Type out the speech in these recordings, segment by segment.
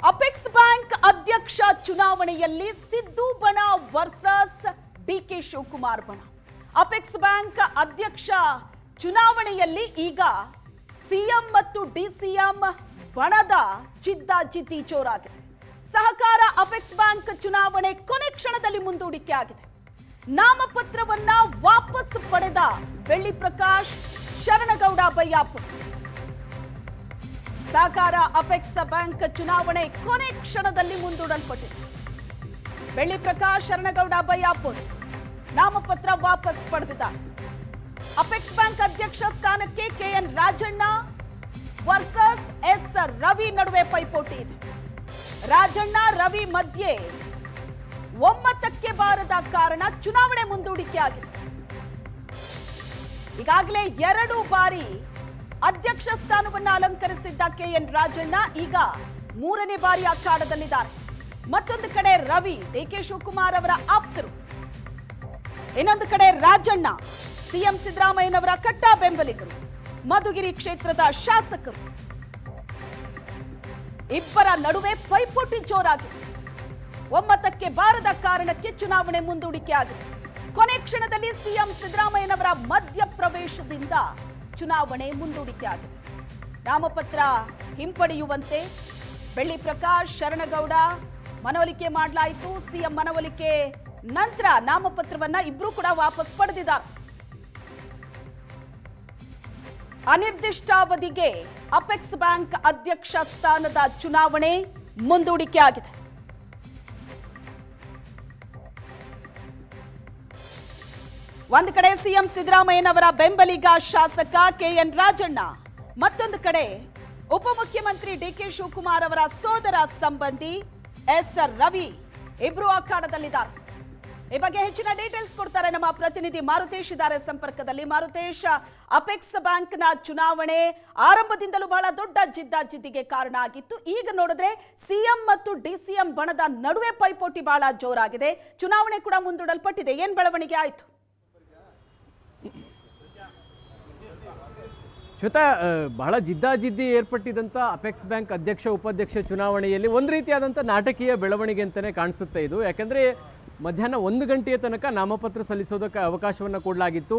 Apex bank ಅಧ್ಯಕ್ಷ ಚುನಾವಣೆಯಲ್ಲಿ ಸಿದ್ದು ಬಣ ವರ್ಸಸ್ ಡಿ ಕೆ ಶಿವಕುಮಾರ್ ಬಣ. ಅಪೆಕ್ಸ್ ಬ್ಯಾಂಕ್ ಅಧ್ಯಕ್ಷ ಚುನಾವಣೆಯಲ್ಲಿ ಈಗ ಸಿಎಂ ಮತ್ತು ಡಿಸಿಎಂ ಬಣದ ಜಿದ್ದಾಜಿದ್ದಿ ಜೋರಾಗಿದೆ. ಸಹಕಾರ ಅಪೆಕ್ಸ್ ಬ್ಯಾಂಕ್ ಚುನಾವಣೆ ಕೊನೆ ಕ್ಷಣದಲ್ಲಿ ಮುಂದೂಡಿಕೆ ಆಗಿದೆ. ನಾಮಪತ್ರವನ್ನ ವಾಪಸ್ ಪಡೆದ ಬೆಳ್ಳಿ ಪ್ರಕಾಶ್ ಶರಣಗೌಡ ಬಯ್ಯಾಪುರ ಸಹಕಾರ ಅಪೆಕ್ಸ್ ಬ್ಯಾಂಕ್ ಚುನಾವಣೆ ಕೊನೆ ಕ್ಷಣದಲ್ಲಿ ಮುಂದೂಡಲ್ಪಟ್ಟಿದೆ. ಬೆಳ್ಳಿ ಪ್ರಕಾಶ್ ಶರಣಗೌಡ ಬಯ್ಯಾಪುರ್ ನಾಮಪತ್ರ ವಾಪಸ್ ಪಡೆದಿದ್ದಾರೆ. ಅಪೆಕ್ಸ್ ಬ್ಯಾಂಕ್ ಅಧ್ಯಕ್ಷ ಸ್ಥಾನಕ್ಕೆ K N Rajanna versus S Ravi ನಡುವೆ ಪೈಪೋಟಿ ಇದೆ. ರಾಜಣ್ಣ ರವಿ ಮಧ್ಯೆ ಒಮ್ಮತಕ್ಕೆ ಬಾರದ ಕಾರಣ ಚುನಾವಣೆ ಮುಂದೂಡಿಕೆ ಆಗಿದೆ. ಈಗಾಗಲೇ ಎರಡು ಬಾರಿ ಅಧ್ಯಕ್ಷ ಸ್ಥಾನವನ್ನು ಅಲಂಕರಿಸಿದ್ದ ಕೆಎನ್ ರಾಜಣ್ಣ ಈಗ ಮೂರನೇ ಬಾರಿ ಅಖಾಡದಲ್ಲಿದ್ದಾರೆ. ಮತ್ತೊಂದು ಕಡೆ ರವಿ ಡಿಕೆ ಶಿವಕುಮಾರ್ ಅವರ ಆಪ್ತರು. ಇನ್ನೊಂದು ಕಡೆ ರಾಜಣ್ಣ ಸಿಎಂ ಸಿದ್ದರಾಮಯ್ಯನವರ ಕಟ್ಟ ಬೆಂಬಲಿಗರು ಮಧುಗಿರಿ ಕ್ಷೇತ್ರದ ಶಾಸಕರು. ಇಬ್ಬರ ನಡುವೆ ಪೈಪೋಟಿ ಜೋರಾಗಿದೆ. ಒಮ್ಮತಕ್ಕೆ ಬಾರದ ಕಾರಣಕ್ಕೆ ಚುನಾವಣೆ ಮುಂದೂಡಿಕೆ ಆಗಿದೆ. ಕೊನೆ ಕ್ಷಣದಲ್ಲಿ ಸಿಎಂ ಸಿದ್ದರಾಮಯ್ಯನವರ ಮಧ್ಯ ಪ್ರವೇಶದಿಂದ ಚುನಾವಣೆ ಮುಂದೂಡಿಕೆ ಆಗಿದೆ ನಾಮಪತ್ರ ಹಿಂಪಡೆಯುವಂತೆ ಬೆಳ್ಳಿ ಪ್ರಕಾಶ್ ಶರಣಗೌಡ ಮನವೊಲಿಕೆ ಮಾಡಲಾಯಿತು. ಸಿಎಂ ಮನವೊಲಿಕೆ ನಂತರ ನಾಮಪತ್ರವನ್ನ ಇಬ್ರು ಕೂಡ ವಾಪಸ್ ಪಡೆದಿದ್ದಾರೆ. ಅನಿರ್ದಿಷ್ಟಾವಧಿಗೆ ಅಪೆಕ್ಸ್ ಬ್ಯಾಂಕ್ ಅಧ್ಯಕ್ಷ ಸ್ಥಾನದ ಚುನಾವಣೆ ಮುಂದೂಡಿಕೆ ಆಗಿದೆ ಒಂದು ಕಡೆ ಸಿಎಂ ಸಿದ್ದರಾಮಯ್ಯನವರ ಬೆಂಬಲಿಗ ಶಾಸಕ ಕೆಎನ್ ರಾಜಣ್ಣ, ಮತ್ತೊಂದು ಕಡೆ ಉಪಮುಖ್ಯಮಂತ್ರಿ ಡಿಕೆ ಶಿವಕುಮಾರ್ ಅವರ ಸೋದರ ಸಂಬಂಧಿ ಎಸ್ ಆರ್ ರವಿ ಇಬ್ರು ಅಖಾಡದಲ್ಲಿದ್ದಾರೆ. ಈ ಬಗ್ಗೆ ಹೆಚ್ಚಿನ ಡೀಟೇಲ್ಸ್ ಕೊಡ್ತಾರೆ ನಮ್ಮ ಪ್ರತಿನಿಧಿ ಮಾರುತೇಶ್ ಇದ್ದಾರೆ ಸಂಪರ್ಕದಲ್ಲಿ. ಮಾರುತೇಶ್, ಅಪೆಕ್ಸ್ ಬ್ಯಾಂಕ್ನ ಚುನಾವಣೆ ಆರಂಭದಿಂದಲೂ ಬಹಳ ದೊಡ್ಡ ಜಿದ್ದಾಜಿದ್ದಿಗೆ ಕಾರಣ ಆಗಿತ್ತು. ಈಗ ನೋಡಿದ್ರೆ ಸಿಎಂ ಮತ್ತು ಡಿಸಿಎಂ ಬಣದ ನಡುವೆ ಪೈಪೋಟಿ ಬಹಳ ಜೋರಾಗಿದೆ. ಚುನಾವಣೆ ಕೂಡ ಮುಂದೂಡಲ್ಪಟ್ಟಿದೆ. ಏನ್ ಬೆಳವಣಿಗೆ ಆಯ್ತು? ಶ್ವೇತಾ ಬಹಳ ಜಿದ್ದಾಜಿದ್ದಿ ಏರ್ಪಟ್ಟಿದಂಥ ಅಪೆಕ್ಸ್ ಬ್ಯಾಂಕ್ ಅಧ್ಯಕ್ಷ, ಉಪಾಧ್ಯಕ್ಷ ಚುನಾವಣೆಯಲ್ಲಿ ಒಂದು ರೀತಿಯಾದಂಥ ನಾಟಕೀಯ ಬೆಳವಣಿಗೆ ಅಂತಲೇ ಕಾಣಿಸುತ್ತೆ ಇದು. ಯಾಕೆಂದರೆ ಮಧ್ಯಾಹ್ನ ಒಂದು ಗಂಟೆಯ ತನಕ ನಾಮಪತ್ರ ಸಲ್ಲಿಸೋದಕ್ಕೆ ಅವಕಾಶವನ್ನು ಕೊಡಲಾಗಿತ್ತು.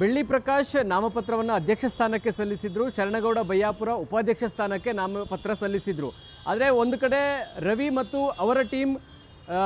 ಬೆಳ್ಳಿ ಪ್ರಕಾಶ್ ನಾಮಪತ್ರವನ್ನು ಅಧ್ಯಕ್ಷ ಸ್ಥಾನಕ್ಕೆ ಸಲ್ಲಿಸಿದರು. ಶರಣಗೌಡ ಬಯ್ಯಾಪುರ ಉಪಾಧ್ಯಕ್ಷ ಸ್ಥಾನಕ್ಕೆ ನಾಮಪತ್ರ ಸಲ್ಲಿಸಿದರು. ಆದರೆ ಒಂದು ಕಡೆ ರವಿ ಮತ್ತು ಅವರ ಟೀಮ್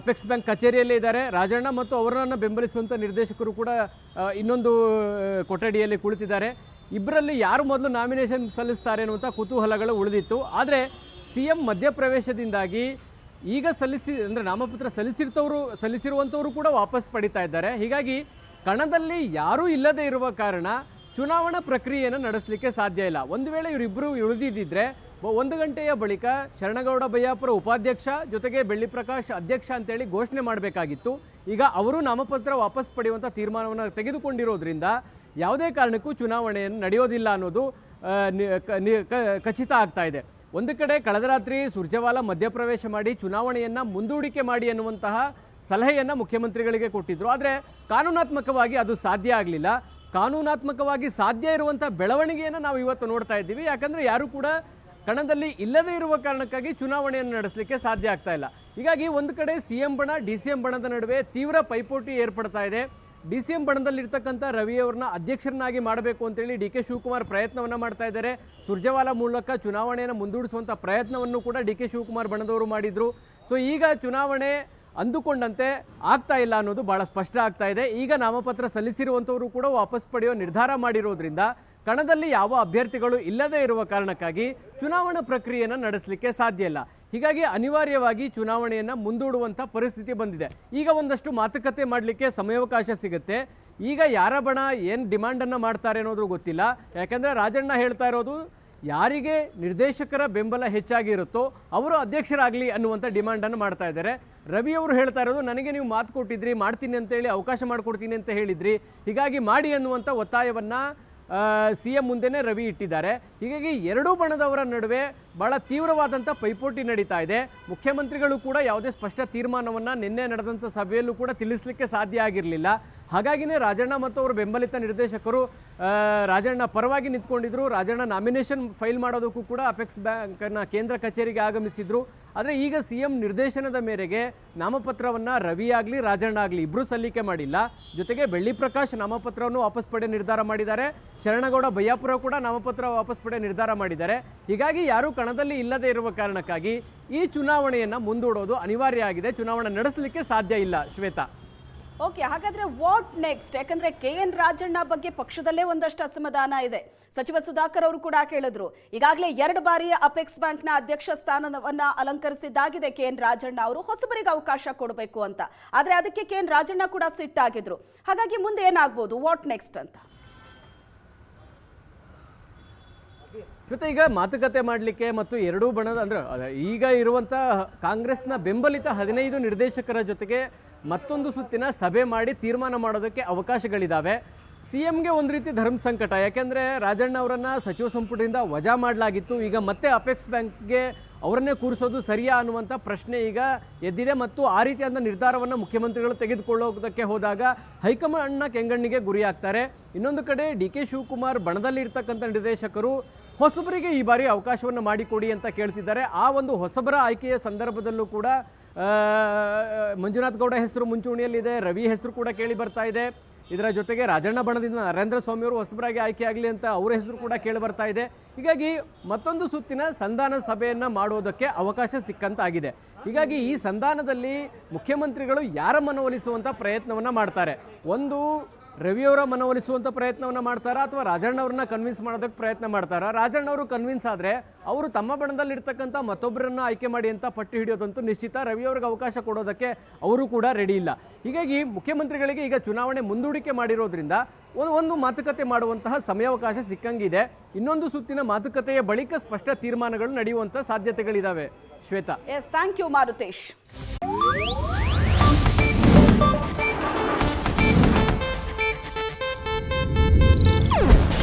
ಅಪೆಕ್ಸ್ ಬ್ಯಾಂಕ್ ಕಚೇರಿಯಲ್ಲೇ ಇದ್ದಾರೆ. ರಾಜಣ್ಣ ಮತ್ತು ಅವರನ್ನು ಬೆಂಬಲಿಸುವಂಥ ನಿರ್ದೇಶಕರು ಕೂಡ ಇನ್ನೊಂದು ಕೊಠಡಿಯಲ್ಲಿ ಕುಳಿತಿದ್ದಾರೆ. ಇಬ್ಬರಲ್ಲಿ ಯಾರು ಮೊದಲು ನಾಮಿನೇಷನ್ ಸಲ್ಲಿಸ್ತಾರೆ ಅನ್ನುವಂಥ ಕುತೂಹಲಗಳು ಉಳಿದಿತ್ತು. ಆದರೆ ಸಿ ಎಂ ಮಧ್ಯಪ್ರವೇಶದಿಂದಾಗಿ ಈಗ ಸಲ್ಲಿಸಿ, ಅಂದರೆ ನಾಮಪತ್ರ ಸಲ್ಲಿಸಿರ್ತವರು, ಸಲ್ಲಿಸಿರುವಂಥವರು ಕೂಡ ವಾಪಸ್ ಪಡಿತಾ ಇದ್ದಾರೆ. ಹೀಗಾಗಿ ಕಣದಲ್ಲಿ ಯಾರೂ ಇಲ್ಲದೆ ಇರುವ ಕಾರಣ ಚುನಾವಣಾ ಪ್ರಕ್ರಿಯೆಯನ್ನು ನಡೆಸಲಿಕ್ಕೆ ಸಾಧ್ಯ ಇಲ್ಲ. ಒಂದು ವೇಳೆ ಇವರಿಬ್ಬರು ಉಳಿದಿದ್ದಿದ್ರೆ ಒಂದು ಗಂಟೆಯ ಬಳಿಕ ಶರಣಗೌಡ ಬಯ್ಯಾಪುರ ಉಪಾಧ್ಯಕ್ಷ ಜೊತೆಗೆ ಬೆಳ್ಳಿ ಪ್ರಕಾಶ್ ಅಧ್ಯಕ್ಷ ಅಂತೇಳಿ ಘೋಷಣೆ ಮಾಡಬೇಕಾಗಿತ್ತು. ಈಗ ಅವರು ನಾಮಪತ್ರ ವಾಪಸ್ ಪಡೆಯುವಂಥ ತೀರ್ಮಾನವನ್ನು ತೆಗೆದುಕೊಂಡಿರೋದ್ರಿಂದ ಯಾವುದೇ ಕಾರಣಕ್ಕೂ ಚುನಾವಣೆಯನ್ನು ನಡೆಯೋದಿಲ್ಲ ಅನ್ನೋದು ಖಚಿತ ಆಗ್ತಾ ಇದೆ. ಒಂದು ಕಡೆ ಕಳೆದ ರಾತ್ರಿ ಸುರ್ಜೇವಾಲ ಮಧ್ಯಪ್ರವೇಶ ಮಾಡಿ ಚುನಾವಣೆಯನ್ನು ಮುಂದೂಡಿಕೆ ಮಾಡಿ ಎನ್ನುವಂತಹ ಸಲಹೆಯನ್ನು ಮುಖ್ಯಮಂತ್ರಿಗಳಿಗೆ ಕೊಟ್ಟಿದ್ದರು ಆದರೆ ಕಾನೂನಾತ್ಮಕವಾಗಿ ಅದು ಸಾಧ್ಯ ಆಗಲಿಲ್ಲ. ಕಾನೂನಾತ್ಮಕವಾಗಿ ಸಾಧ್ಯ ಇರುವಂಥ ಬೆಳವಣಿಗೆಯನ್ನು ನಾವು ಇವತ್ತು ನೋಡ್ತಾ ಇದ್ದೀವಿ. ಯಾಕಂದರೆ ಯಾರು ಕೂಡ ಕಣದಲ್ಲಿ ಇಲ್ಲದೇ ಇರುವ ಕಾರಣಕ್ಕಾಗಿ ಚುನಾವಣೆಯನ್ನು ನಡೆಸಲಿಕ್ಕೆ ಸಾಧ್ಯ ಆಗ್ತಾ ಇಲ್ಲ. ಹೀಗಾಗಿ ಒಂದು ಕಡೆ ಸಿ ಎಂ ಬಣ, ಡಿ ಸಿ ಎಂ ಬಣದ ನಡುವೆ ತೀವ್ರ ಪೈಪೋಟಿ ಏರ್ಪಡ್ತಾ ಇದೆ. ಡಿ ಸಿ ಎಂ ಬಣದಲ್ಲಿರ್ತಕ್ಕಂಥ ರವಿಯವ್ರನ್ನ ಅಧ್ಯಕ್ಷರನ್ನಾಗಿ ಮಾಡಬೇಕು ಅಂತೇಳಿ ಡಿ ಕೆ ಶಿವಕುಮಾರ್ ಪ್ರಯತ್ನವನ್ನು ಮಾಡ್ತಾ ಇದ್ದಾರೆ. ಸುರ್ಜೆವಾಲಾ ಮೂಲಕ ಚುನಾವಣೆಯನ್ನು ಮುಂದೂಡಿಸುವಂಥ ಪ್ರಯತ್ನವನ್ನು ಕೂಡ ಡಿ ಕೆ ಶಿವಕುಮಾರ್ ಬಣದವರು ಮಾಡಿದರು. ಸೊ ಈಗ ಚುನಾವಣೆ ಅಂದುಕೊಂಡಂತೆ ಆಗ್ತಾ ಇಲ್ಲ ಅನ್ನೋದು ಬಹಳ ಸ್ಪಷ್ಟ ಆಗ್ತಾ ಇದೆ. ಈಗ ನಾಮಪತ್ರ ಸಲ್ಲಿಸಿರುವಂಥವರು ಕೂಡ ವಾಪಸ್ ಪಡೆಯೋ ನಿರ್ಧಾರ ಮಾಡಿರೋದ್ರಿಂದ ಕಣದಲ್ಲಿ ಯಾವ ಅಭ್ಯರ್ಥಿಗಳು ಇಲ್ಲದೇ ಇರುವ ಕಾರಣಕ್ಕಾಗಿ ಚುನಾವಣಾ ಪ್ರಕ್ರಿಯೆಯನ್ನು ನಡೆಸಲಿಕ್ಕೆ ಸಾಧ್ಯ ಇಲ್ಲ. ಹೀಗಾಗಿ ಅನಿವಾರ್ಯವಾಗಿ ಚುನಾವಣೆಯನ್ನು ಮುಂದೂಡುವಂಥ ಪರಿಸ್ಥಿತಿ ಬಂದಿದೆ. ಈಗ ಒಂದಷ್ಟು ಮಾತುಕತೆ ಮಾಡಲಿಕ್ಕೆ ಸಮಯಾವಕಾಶ ಸಿಗುತ್ತೆ. ಈಗ ಯಾರ ಬಣ, ಏನು ಡಿಮ್ಯಾಂಡನ್ನು ಮಾಡ್ತಾರೆ ಅನ್ನೋದು ಗೊತ್ತಿಲ್ಲ. ಯಾಕೆಂದರೆ ರಾಜಣ್ಣ ಹೇಳ್ತಾ ಇರೋದು, ಯಾರಿಗೆ ನಿರ್ದೇಶಕರ ಬೆಂಬಲ ಹೆಚ್ಚಾಗಿರುತ್ತೋ ಅವರು ಅಧ್ಯಕ್ಷರಾಗಲಿ ಅನ್ನುವಂಥ ಡಿಮ್ಯಾಂಡನ್ನು ಮಾಡ್ತಾ ಇದ್ದಾರೆ. ರವಿ ಅವರು ಹೇಳ್ತಾ ಇರೋದು, ನನಗೆ ನೀವು ಮಾತು ಕೊಟ್ಟಿದ್ರಿ, ಮಾಡ್ತೀನಿ ಅಂತೇಳಿ ಅವಕಾಶ ಮಾಡಿಕೊಡ್ತೀನಿ ಅಂತ ಹೇಳಿದ್ರಿ. ಹೀಗಾಗಿ ಮಾಡಿ ಅನ್ನುವಂಥ ಒತ್ತಾಯವನ್ನು ಸಿ ಎಂ ಮುಂದೆನೇ ರವಿ ಇಟ್ಟಿದ್ದಾರೆ. ಹೀಗಾಗಿ ಎರಡೂ ಬಣದವರ ನಡುವೆ ಬಹಳ ತೀವ್ರವಾದಂಥ ಪೈಪೋಟಿ ನಡೀತಾ ಇದೆ. ಮುಖ್ಯಮಂತ್ರಿಗಳು ಕೂಡ ಯಾವುದೇ ಸ್ಪಷ್ಟ ತೀರ್ಮಾನವನ್ನು ನಿನ್ನೆ ನಡೆದಂಥ ಸಭೆಯಲ್ಲೂ ಕೂಡ ತಿಳಿಸಲಿಕ್ಕೆ ಸಾಧ್ಯ ಆಗಿರಲಿಲ್ಲ. ಹಾಗಾಗಿನೇ ರಾಜಣ್ಣ ಮತ್ತು ಅವರ ಬೆಂಬಲಿತ ನಿರ್ದೇಶಕರು ರಾಜಣ್ಣ ಪರವಾಗಿ ನಿಂತ್ಕೊಂಡಿದ್ರು. ರಾಜಣ್ಣ ನಾಮಿನೇಷನ್ ಫೈಲ್ ಮಾಡೋದಕ್ಕೂ ಕೂಡ ಅಪೆಕ್ಸ್ ಬ್ಯಾಂಕ್ನ ಕೇಂದ್ರ ಕಚೇರಿಗೆ ಆಗಮಿಸಿದ್ರು. ಆದರೆ ಈಗ ಸಿ ಎಂ ನಿರ್ದೇಶನದ ಮೇರೆಗೆ ನಾಮಪತ್ರವನ್ನು ರವಿ ಆಗಲಿ, ರಾಜಣ್ಣ ಆಗಲಿ ಇಬ್ಬರೂ ಸಲ್ಲಿಕೆ ಮಾಡಿಲ್ಲ. ಜೊತೆಗೆ ಬೆಳ್ಳಿ ಪ್ರಕಾಶ್ ನಾಮಪತ್ರವನ್ನು ವಾಪಸ್ ಪಡೆ ನಿರ್ಧಾರ ಮಾಡಿದ್ದಾರೆ. ಶರಣಗೌಡ ಬಯ್ಯಾಪುರ ಕೂಡ ನಾಮಪತ್ರ ವಾಪಸ್ ಪಡೆ ನಿರ್ಧಾರ ಮಾಡಿದ್ದಾರೆ. ಹೀಗಾಗಿ ಯಾರೂ ಕಣದಲ್ಲಿ ಇಲ್ಲದೆ ಇರುವ ಕಾರಣಕ್ಕಾಗಿ ಈ ಚುನಾವಣೆಯನ್ನು ಮುಂದೂಡೋದು ಅನಿವಾರ್ಯ ಆಗಿದೆ. ಚುನಾವಣೆ ನಡೆಸಲಿಕ್ಕೆ ಸಾಧ್ಯ ಇಲ್ಲ, ಶ್ವೇತಾ. ಓಕೆ, ಹಾಗಾದ್ರೆ ವಾಟ್ ನೆಕ್ಸ್ಟ್? ಯಾಕಂದ್ರೆ ಕೆ ಎನ್ ರಾಜಣ್ಣ ಬಗ್ಗೆ ಪಕ್ಷದಲ್ಲೇ ಒಂದಷ್ಟು ಅಸಮಾಧಾನ ಇದೆ. ಸಚಿವ ಸುಧಾಕರ್ ಅವರು ಕೂಡ ಕೇಳಿದ್ರು. ಈಗಾಗಲೇ ಎರಡು ಬಾರಿ ಅಪೆಕ್ಸ್ ಬ್ಯಾಂಕ್ನ ಅಧ್ಯಕ್ಷ ಸ್ಥಾನವನ್ನ ಅಲಂಕರಿಸಿದ್ದಾಗಿದೆ ಕೆ ಎನ್ ರಾಜಣ್ಣ ಅವರು. ಹೊಸಬರಿಗೆ ಅವಕಾಶ ಕೊಡಬೇಕು ಅಂತ. ಆದ್ರೆ ಅದಕ್ಕೆ ಕೆ ಎನ್ ರಾಜಣ್ಣ ಕೂಡ ಸಿಟ್ಟಾಗಿದ್ರು. ಹಾಗಾಗಿ ಮುಂದೆ ಏನಾಗ್ಬೋದು? ವಾಟ್ ನೆಕ್ಸ್ಟ್ ಅಂತ? ಜೊತೆ ಈಗ ಮಾತುಕತೆ ಮಾಡಲಿಕ್ಕೆ ಮತ್ತು ಎರಡೂ ಬಣದ ಅಂದ್ರೆ ಈಗ ಇರುವಂಥ ಕಾಂಗ್ರೆಸ್ನ ಬೆಂಬಲಿತ ಹದಿನೈದು ನಿರ್ದೇಶಕರ ಜೊತೆಗೆ ಮತ್ತೊಂದು ಸುತ್ತಿನ ಸಭೆ ಮಾಡಿ ತೀರ್ಮಾನ ಮಾಡೋದಕ್ಕೆ ಅವಕಾಶಗಳಿದ್ದಾವೆ ಸಿ ಎಂಗೆ ಒಂದು ರೀತಿ ಧರ್ಮ ಸಂಕಟ, ಯಾಕೆಂದರೆ ರಾಜಣ್ಣ ಅವರನ್ನು ಸಚಿವ ಸಂಪುಟದಿಂದ ವಜಾ ಮಾಡಲಾಗಿತ್ತು. ಈಗ ಮತ್ತೆ ಅಪೆಕ್ಸ್ ಬ್ಯಾಂಕ್ಗೆ ಅವರನ್ನೇ ಕೂರಿಸೋದು ಸರಿಯಾ ಅನ್ನುವಂಥ ಪ್ರಶ್ನೆ ಈಗ ಎದ್ದಿದೆ ಮತ್ತು ಆ ರೀತಿಯಾದ ನಿರ್ಧಾರವನ್ನು ಮುಖ್ಯಮಂತ್ರಿಗಳು ತೆಗೆದುಕೊಳ್ಳೋದಕ್ಕೆ ಹೋದಾಗ ಹೈಕಮಾಂಡ್ನ ಕೆಂಗಣ್ಣಿಗೆ ಗುರಿಯಾಗ್ತಾರೆ. ಇನ್ನೊಂದು ಕಡೆ ಡಿ ಕೆ ಶಿವಕುಮಾರ್ ಬಣದಲ್ಲಿ ಇರ್ತಕ್ಕಂಥ ನಿರ್ದೇಶಕರು ಹೊಸಬರಿಗೆ ಈ ಬಾರಿ ಅವಕಾಶವನ್ನು ಮಾಡಿಕೊಡಿ ಅಂತ ಕೇಳ್ತಿದ್ದಾರೆ. ಆ ಒಂದು ಹೊಸಬರ ಆಯ್ಕೆಯ ಸಂದರ್ಭದಲ್ಲೂ ಕೂಡ ಮಂಜುನಾಥ್ ಗೌಡ ಹೆಸರು ಮುಂಚೂಣಿಯಲ್ಲಿದೆ, ರವಿ ಹೆಸರು ಕೂಡ ಕೇಳಿ ಬರ್ತಾ ಇದೆ. ಇದರ ಜೊತೆಗೆ ರಾಜಣ್ಣ ಬಣದಿಂದ ನರೇಂದ್ರ ಸ್ವಾಮಿಯವರು ಹೊಸಬರಾಗಿ ಆಯ್ಕೆ ಆಗಲಿ ಅಂತ ಅವರ ಹೆಸರು ಕೂಡ ಕೇಳಿ ಬರ್ತಾ ಇದೆ. ಹೀಗಾಗಿ ಮತ್ತೊಂದು ಸುತ್ತಿನ ಸಂಧಾನ ಸಭೆಯನ್ನು ಮಾಡೋದಕ್ಕೆ ಅವಕಾಶ ಸಿಕ್ಕಂತಾಗಿದೆ. ಹೀಗಾಗಿ ಈ ಸಂಧಾನದಲ್ಲಿ ಮುಖ್ಯಮಂತ್ರಿಗಳು ಯಾರ ಮನವೊಲಿಸುವಂಥ ಪ್ರಯತ್ನವನ್ನು ಮಾಡ್ತಾರೆ. ಒಂದು ರವಿಯವರ ಮನವೊಲಿಸುವಂತ ಪ್ರಯತ್ನವನ್ನ ಮಾಡ್ತಾರಾ ಅಥವಾ ರಾಜಣ್ಣ ಅವ್ರನ್ನ ಕನ್ವಿನ್ಸ್ ಮಾಡೋದಕ್ಕೆ ಪ್ರಯತ್ನ ಮಾಡ್ತಾರಾ? ರಾಜಣ್ಣ ಅವರು ಕನ್ವಿನ್ಸ್ ಆದ್ರೆ ಅವರು ತಮ್ಮ ಬಣದಲ್ಲಿ ಇರ್ತಕ್ಕಂಥ ಮತ್ತೊಬ್ಬರನ್ನ ಆಯ್ಕೆ ಮಾಡಿ ಅಂತ ಪಟ್ಟಿ ಹಿಡಿಯೋದಂತೂ ನಿಶ್ಚಿತ. ರವಿಯವ್ರಿಗೆ ಅವಕಾಶ ಕೊಡೋದಕ್ಕೆ ಅವರು ಕೂಡ ರೆಡಿ ಇಲ್ಲ. ಹೀಗಾಗಿ ಮುಖ್ಯಮಂತ್ರಿಗಳಿಗೆ ಈಗ ಚುನಾವಣೆ ಮುಂದೂಡಿಕೆ ಮಾಡಿರೋದ್ರಿಂದ ಒಂದು ಒಂದು ಮಾತುಕತೆ ಮಾಡುವಂತಹ ಸಮಯಾವಕಾಶ ಸಿಕ್ಕಂಗಿದೆ. ಇನ್ನೊಂದು ಸುತ್ತಿನ ಮಾತುಕತೆಯ ಬಳಿಕ ಸ್ಪಷ್ಟ ತೀರ್ಮಾನಗಳು ನಡೆಯುವಂತ ಸಾಧ್ಯತೆಗಳಿದಾವೆ. Shweta. Yes thank you Maruthesh